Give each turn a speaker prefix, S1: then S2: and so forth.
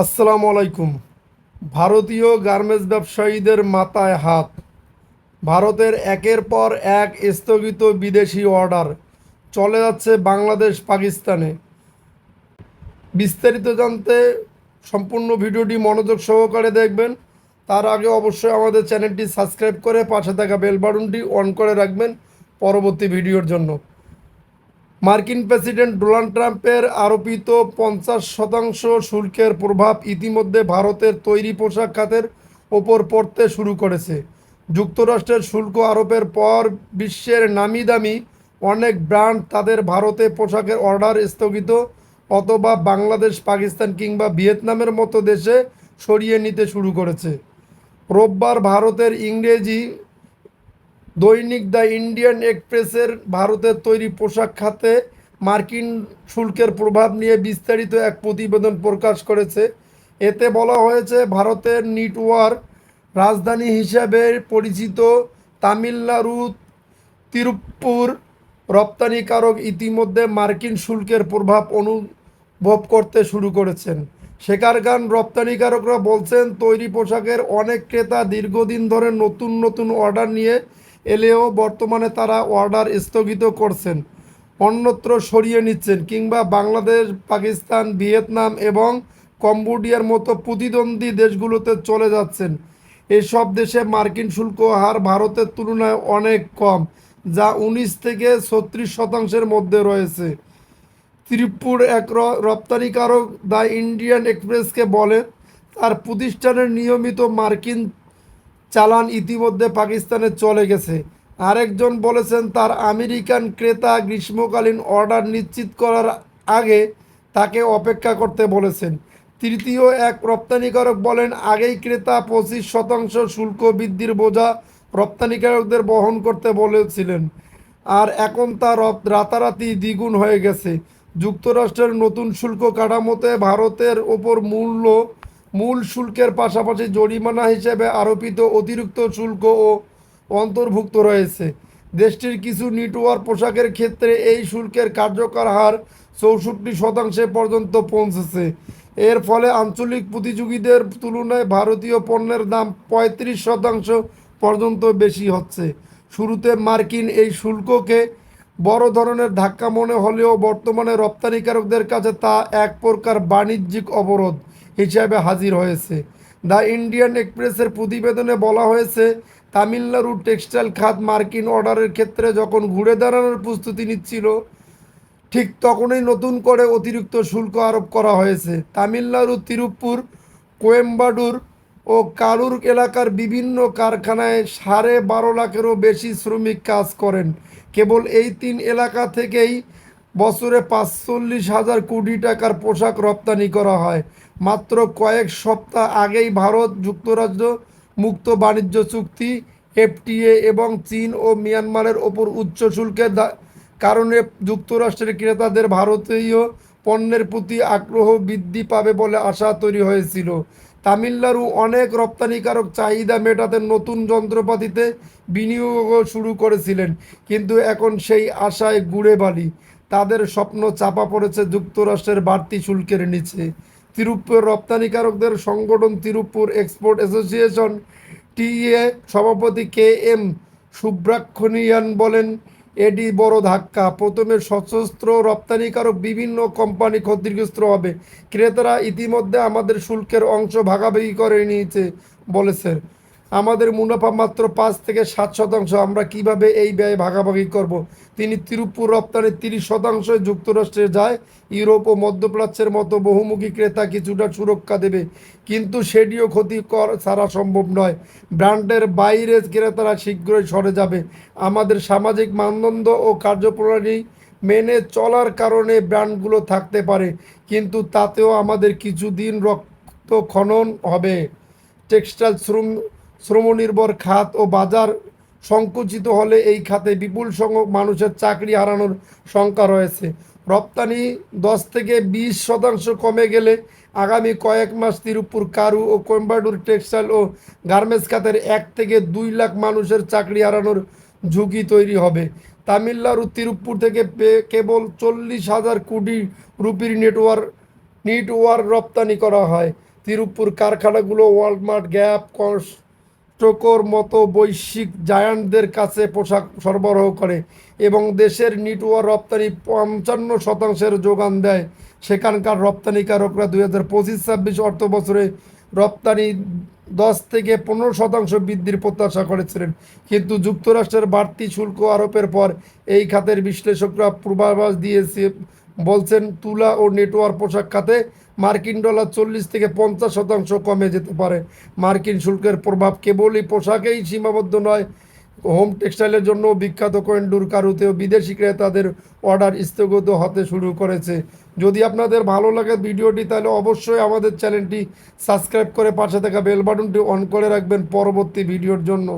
S1: আসসালামু আলাইকুম। ভারতীয় গার্মেন্টস ব্যবসায়ীদের মাথায় হাত। ভারতের একের পর এক স্থগিত বিদেশি অর্ডার চলে যাচ্ছে বাংলাদেশ পাকিস্তানে। বিস্তারিত জানতে সম্পূর্ণ ভিডিওটি মনোযোগ সহকারে দেখবেন। তার আগে অবশ্যই আমাদের চ্যানেলটি সাবস্ক্রাইব করে পাশে থাকা বেল বাটনটি অন করে রাখবেন পরবর্তী ভিডিওর জন্য। মার্কিন প্রেসিডেন্ট ডোনাল্ড ট্রাম্পের আরোপিত পঞ্চাশ শতাংশ শুল্কের প্রভাব ইতিমধ্যে ভারতের তৈরি পোশাক খাতের ওপর পড়তে শুরু করেছে। যুক্তরাষ্ট্রের শুল্ক আরোপের পর বিশ্বের নামি দামি অনেক ব্র্যান্ড তাদের ভারতে পোশাকের অর্ডার স্থগিত অথবা বাংলাদেশ, পাকিস্তান কিংবা ভিয়েতনামের মতো দেশে সরিয়ে নিতে শুরু করেছে। রোববার ভারতের ইংরেজি দৈনিক দ্য ইন্ডিয়ান এক্সপ্রেসের ভারতের তৈরি পোশাক খাতে মার্কিন শুল্কের প্রভাব নিয়ে বিস্তারিত এক প্রতিবেদন প্রকাশ করেছে। এতে বলা হয়েছে, ভারতের নিটওয়ার রাজধানী হিসাবে পরিচিত তামিলনাড়ু, তিরুপ্পুর রপ্তানিকারক ইতিমধ্যে মার্কিন শুল্কের প্রভাব অনুভব করতে শুরু করেছেন। সেখানকার রপ্তানিকারকরা বলছেন, তৈরি পোশাকের অনেক ক্রেতা দীর্ঘদিন ধরে নতুন নতুন অর্ডার নিয়ে এলেও বর্তমানে তারা অর্ডার স্থগিত করছেন, অন্যত্র সরিয়ে নিচ্ছেন কিংবা বাংলাদেশ, পাকিস্তান, ভিয়েতনাম এবং কম্বোডিয়ার মতো প্রতিদ্বন্দ্বী দেশগুলোতে চলে যাচ্ছেন। এসব দেশে মার্কিন শুল্ক হার ভারতের তুলনায় অনেক কম, যা উনিশ থেকে ছত্রিশ শতাংশের মধ্যে রয়েছে। ত্রিপুর এক রপ্তানিকারক দ্য ইন্ডিয়ান এক্সপ্রেসকে বলে, তার প্রতিষ্ঠানের নিয়মিত মার্কিন চালান ইতিমধ্যে পাকিস্তানে চলে গেছে। আরেকজন বলেছেন, তার আমেরিকান ক্রেতা গ্রীষ্মকালীন অর্ডার নিশ্চিত করার আগে তাকে অপেক্ষা করতে বলেছেন। তৃতীয় এক রপ্তানিকারক বলেন, আগেই ক্রেতা পঁচিশ শতাংশ শুল্ক বৃদ্ধির বোঝা রপ্তানিকারকদের বহন করতে বলেছিলেন। আর এখন তা রাতারাতি দ্বিগুণ হয়ে গেছে। যুক্তরাষ্ট্রের নতুন শুল্ক কাঠামোতে ভারতের ওপর মূল্য মূল শুল্কের পাশাপাশি জরিমানা হিসেবে আরোপিত অতিরিক্ত শুল্ক ও অন্তর্ভুক্ত রয়েছে। দেশটির কিছু নেটওয়ার্ক পোশাকের ক্ষেত্রে এই শুল্কের কার্যকর হার চৌষট্টি শতাংশে পর্যন্ত পৌঁছেছে। এর ফলে আঞ্চলিক প্রতিযোগীদের তুলনায় ভারতীয় পণ্যের দাম পঁয়ত্রিশ শতাংশ পর্যন্ত বেশি হচ্ছে। শুরুতে মার্কিন এই শুল্ককে বড় ধরনের ধাক্কা মনে হলেও বর্তমানে রপ্তানিকারকদের কাছে তা এক প্রকার বাণিজ্যিক অবরোধ। হিসাবে হাজির হয়েছে। দ্য ইন্ডিয়ান এক্সপ্রেসের প্রতিবেদনে বলা হয়েছে, তামিলনাড়ু টেক্সটাইল খাত মার্কিন অর্ডারের ক্ষেত্রে যখন ঘুরে দাঁড়ানোর প্রস্তুতি নিচ্ছিল, ঠিক তখনই নতুন করে অতিরিক্ত শুল্ক আরোপ করা হয়েছে। তামিলনাড়ু, তিরুপ্পুর, কোয়েম্বাডুর ও কারুর এলাকার বিভিন্ন কারখানায় সাড়ে বারো লাখেরও বেশি শ্রমিক কাজ করেন। কেবল এই তিন এলাকা থেকেই বছরে পাঁচচল্লিশ হাজার কোটি টাকার পোশাক রপ্তানি করা হয়। মাত্র কয়েক সপ্তাহ আগেই ভারত যুক্তরাজ্য মুক্ত বাণিজ্য চুক্তি, এফটিএ এবং চীন ও মিয়ানমারের ওপর উচ্চ শুল্কের কারণে যুক্তরাষ্ট্রের ক্রেতাদের ভারতীয় পণ্যের প্রতি আগ্রহ বৃদ্ধি পাবে বলে আশা তৈরি হয়েছিল। তামিলনাড়ু অনেক রপ্তানিকারক চাহিদা মেটাতে নতুন যন্ত্রপাতিতে বিনিয়োগও শুরু করেছিলেন, কিন্তু এখন সেই আশায় গুড়ে বালি। তাদের স্বপ্ন চাপা পড়েছে যুক্তরাষ্ট্রের বাড়তি শুল্কের নিচে। তিরুপ্পুর রপ্তানিকারকদের সংগঠন তিরুপ্পুর এক্সপোর্ট অ্যাসোসিয়েশন, টিএ, সভাপতি কে এম সুব্রাক্ষণিয়ান বলেন, এটি বড় ধাক্কা। প্রথমে সশস্ত্র রপ্তানিকারক বিভিন্ন কোম্পানি ক্ষতিগ্রস্ত হবে। ক্রেতারা ইতিমধ্যে আমাদের শুল্কের অংশ ভাগাভাগি করে নিয়েছে, বলেছেন। আমাদের মুনাফা মাত্র পাঁচ থেকে সাত শতাংশ। আমরা কীভাবে এই ব্যয় ভাগাভাগি করব। তিনি তিরুপুর রপ্তানি তিরিশ শতাংশ যুক্তরাষ্ট্রে যায়। ইউরোপ ও মধ্যপ্রাচ্যের মতো বহুমুখী ক্রেতা কিছুটা সুরক্ষা দেবে। কিন্তু সেটিও ক্ষতি কর ছাড়া সম্ভব নয়। ব্র্যান্ডের বাইরে ক্রেতারা শীঘ্রই সরে যাবে। আমাদের সামাজিক মানদণ্ড ও কার্যপ্রণালী মেনে চলার কারণে ব্র্যান্ডগুলো থাকতে পারে। কিন্তু তাতেও আমাদের কিছুদিন রক্ত খনন হবে। টেক্সটাইল শ্রম শ্রমনির্ভর খাত ও বাজার সংকুচিত হলে এই খাতে বিপুল সংখ্যক মানুষের চাকরি হারানোর শঙ্কা রয়েছে। রপ্তানি দশ থেকে বিশ শতাংশ কমে গেলে আগামী কয়েক মাস তিরুপুর কারু ও কোয়েম্বাডুর টেক্সটাইল ও গার্মেন্টস খাতের এক থেকে দুই লাখ মানুষের চাকরি হারানোর ঝুঁকি তৈরি হবে। তামিলনাড়ু তিরুপুর থেকে কেবল চল্লিশ হাজার কোটি রুপির নেটওয়ার্ক, নিটওয়ার্ক রপ্তানি করা হয়। তিরুপুর কারখানাগুলো ওয়ালমার্ট, গ্যাপ কস্টোকোর মতো বৈশ্বিক জায়ান্টদের কাছে পোশাক সরবরাহ করে এবং দেশের নেটওয়ার্ক রপ্তানি পঞ্চান্ন শতাংশের যোগান দেয়। সেখানকার রপ্তানিকারকরা দুই হাজার পঁচিশ ছাব্বিশ অর্থ বছরে রপ্তানি দশ থেকে পনেরো শতাংশ বৃদ্ধির প্রত্যাশা করেছিলেন। কিন্তু যুক্তরাষ্ট্রের বাড়তি শুল্ক আরোপের পর এই খাতের বিশ্লেষকরা পূর্বাভাস দিয়েছে বলছেন, তুলা ও নেটওয়ার্ক পোশাক খাতে মার্কিন ডলার চল্লিশ থেকে পঞ্চাশ শতাংশ কমে যেতে পারে। মার্কিন শুল্কের প্রভাব কেবলই পোশাকেই সীমাবদ্ধ নয়, হোম টেক্সটাইলের জন্য বিখ্যাত কোয়েন্ডুর কারুতেও বিদেশি ক্রেতাদের অর্ডার স্থগিত হতে শুরু করেছে। যদি আপনাদের ভালো লাগে ভিডিওটি, তাহলে অবশ্যই আমাদের চ্যানেলটি সাবস্ক্রাইব করে পাশে থাকা বেল বাটনটি অন করে রাখবেন পরবর্তী ভিডিওর জন্য।